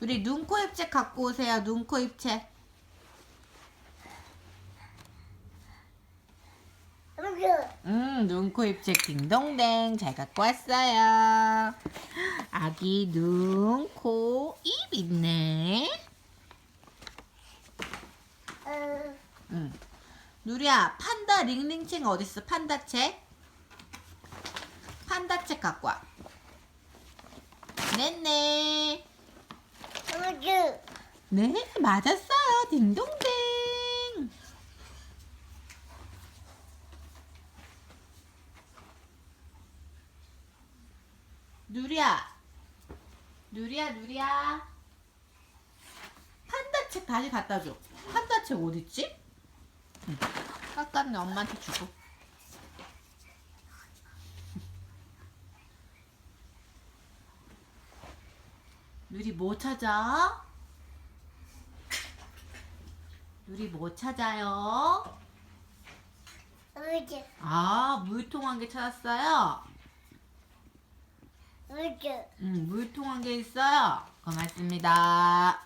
우리 눈, 코, 입책 갖고 오세요. 눈, 코, 입책. 여기. 음, 눈, 코, 입책 딩동댕 잘 갖고 왔어요. 아기 눈, 코, 입 있네. 어, 응. 누리야, 판다 링링책 어딨어? 판다 책? 판다 책 갖고 와. 네네. 여기. 네, 맞았어요. 딩동댕. 누리야. 누리야, 누리야. 판다 책 다시 갖다 줘. 판다 책 어딨지? 응. 깎았네, 엄마한테 주고. 누리 뭐 찾아? 누리 뭐 찾아요? 여기. 아, 물통 한 개 찾았어요? 여기. 응, 물통 한 개 있어요. 고맙습니다.